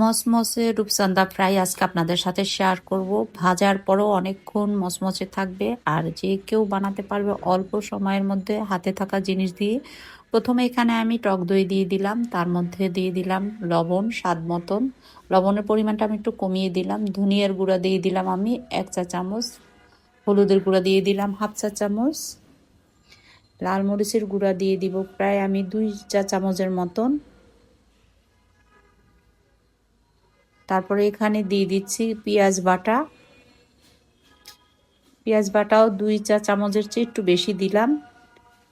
মসমসে rupchanda fry আজকে আপনাদের সাথে শেয়ার করব। ভাজার পরও অনেকক্ষণ মসমসে থাকবে আর যে কেউ বানাতে পারবে অল্প সময়ের মধ্যে হাতে থাকা জিনিস দিয়ে। প্রথমে এখানে আমি টক দই দিয়ে দিলাম, তার মধ্যে দিয়ে দিলাম লবণ, স্বাদ মতন। লবণের পরিমাণটা আমি একটু কমিয়ে দিলাম। ধনিয়ার গুঁড়া দিয়ে দিলাম আমি এক চা চামচ। হলুদের গুঁড়া দিয়ে দিলাম হাফ চা চামচ। লাল মরিচের গুঁড়া দিয়ে দিব প্রায় আমি দুই চা চামচের মতন। তারপরে এখানে দিয়ে দিচ্ছি পেঁয়াজ বাটা। পেঁয়াজ বাটাও দুই চা চামচের চেয়ে একটু বেশি দিলাম।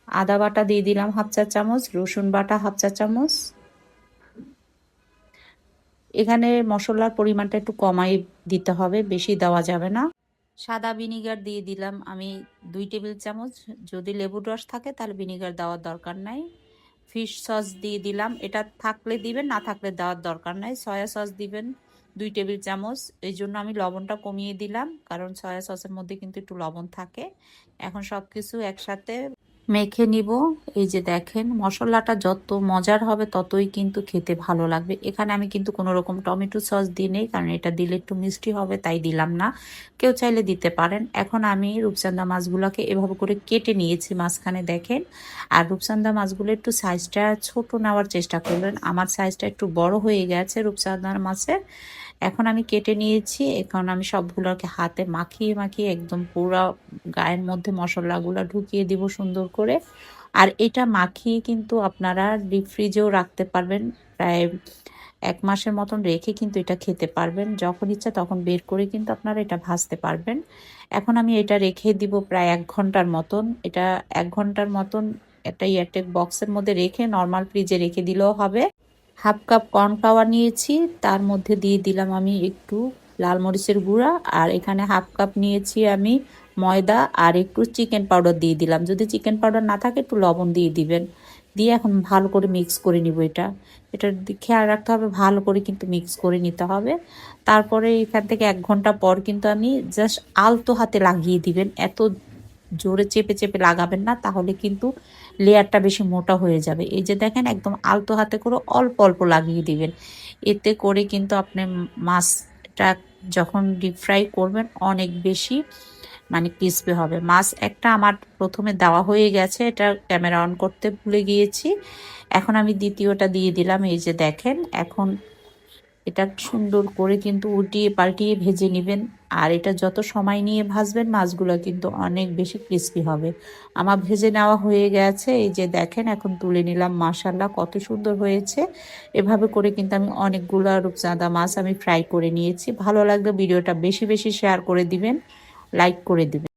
আদা বাটা দিয়ে দিলাম হাফ চা চামচ, রসুন বাটা হাফ চা চামচ। এখানে মশলার পরিমাণটা একটু কমাই দিতে হবে, বেশি দেওয়া যাবে না। সাদা ভিনিগার দিয়ে দিলাম আমি দুই টেবিল চামচ। যদি লেবুর রস থাকে তাহলে ভিনিগার দেওয়ার দরকার নাই। ফিশ সস দিয়ে দিলাম, এটা থাকলে দিবেন, না থাকলে দেওয়ার দরকার নাই। সয়া সস দিবেন দুই টেবিল চামচ। এই জন্য আমি লবণটা কমিয়ে দিলাম, কারণ সয়া সসের মধ্যে কিন্তু একটু লবণ থাকে। এখন সব কিছু একসাথে মেখে নিব। এই যে দেখেন, মশলাটা যত মজার হবে ততই কিন্তু খেতে ভালো লাগবে। এখানে আমি কিন্তু কোনো রকম টমেটো সস দিই নেই, কারণ এটা দিলে একটু মিষ্টি হবে, তাই দিলাম না। কেউ চাইলে দিতে পারেন। এখন আমি রূপচান্দা মাছগুলোকে এভাবে করে কেটে নিয়েছি মাঝখানে, দেখেন। আর রূপচান্দা মাছগুলো একটু সাইজটা ছোট নেওয়ার চেষ্টা করবেন। আমার সাইজটা একটু বড় হয়ে গেছে রূপচান্দার মাছের। এখন আমি কেটে নিয়েছি। এখন আমি সবগুলোকে হাতে মাখিয়ে মাখিয়ে একদম পুরো গায়ের মধ্যে মশলাগুলো ঢুকিয়ে দিব সুন্দর করে। আর এটা মাখিয়ে কিন্তু আপনারা ডিপ ফ্রিজেও রাখতে পারবেন। প্রায় এক মাসের মতন রেখে কিন্তু এটা খেতে পারবেন। যখন ইচ্ছা তখন বের করে কিন্তু আপনারা এটা ভাজতে পারবেন। এখন আমি এটা রেখে দিব প্রায় এক ঘণ্টার মতন। এটা এক ঘণ্টার মতন একটা এয়ারটেক বক্সের মধ্যে রেখে নর্মাল ফ্রিজে রেখে দিলেও হবে। হাফ কাপ কর্ন কর্নফ্লাওয়ার নিয়েছি। তার মধ্যে দিয়ে দিলাম আমি একটু লাল মরিচের গুঁড়া, আর এখানে হাফ কাপ নিয়েছি আমি ময়দা, আর একটু চিকেন পাউডার দিয়ে দিলাম। যদি চিকেন পাউডার না থাকে, একটু লবণ দিয়ে দিবেন। দিয়ে এখন ভালো করে মিক্স করে নিব এটা। এটা খেয়াল রাখতে হবে, ভালো করে কিন্তু মিক্স করে নিতে হবে। তারপরে এখান থেকে এক ঘণ্টা পর কিন্তু আমি জাস্ট আলতো হাতে লাগিয়ে দিবেন। এত জোরে চেপে চেপে লাগাবেন না, তাহলে কিন্তু লেয়ারটা বেশি মোটা হয়ে যাবে। এই যে দেখেন, একদম আলতো হাতে করে অল্প অল্প লাগিয়ে দিবেন। এতে করে কিন্তু আপনি মাছটা যখন ডিপ ফ্রাই করবেন, অনেক বেশি মানে ক্রিসপি হবে। মাছ একটা আমার প্রথমে দেওয়া হয়ে গেছে, এটা ক্যামেরা অন করতে ভুলে গিয়েছি। এখন আমি দ্বিতীয়টা দিয়ে দিলাম, এই যে দেখেন, এখন এটা সুন্দর করে কিন্তু উল্টিয়ে পাল্টিয়ে ভেজে নেবেন। আর এটা যত সময় নিয়ে ভাজবেন, মাছগুলো কিন্তু অনেক বেশি ক্রিস্পি হবে। আমার ভেজে নেওয়া হয়ে গেছে। এই যে দেখেন, এখন তুলে নিলাম মাশাল্লাহ কত সুন্দর হয়েছে। এভাবে করে কিন্তু আমি অনেকগুলো রূপচাঁদা মাছ আমি ফ্রাই করে নিয়েছি। ভালো লাগলে ভিডিওটা বেশি বেশি শেয়ার করে দিবেন লাইক করে দিবেন।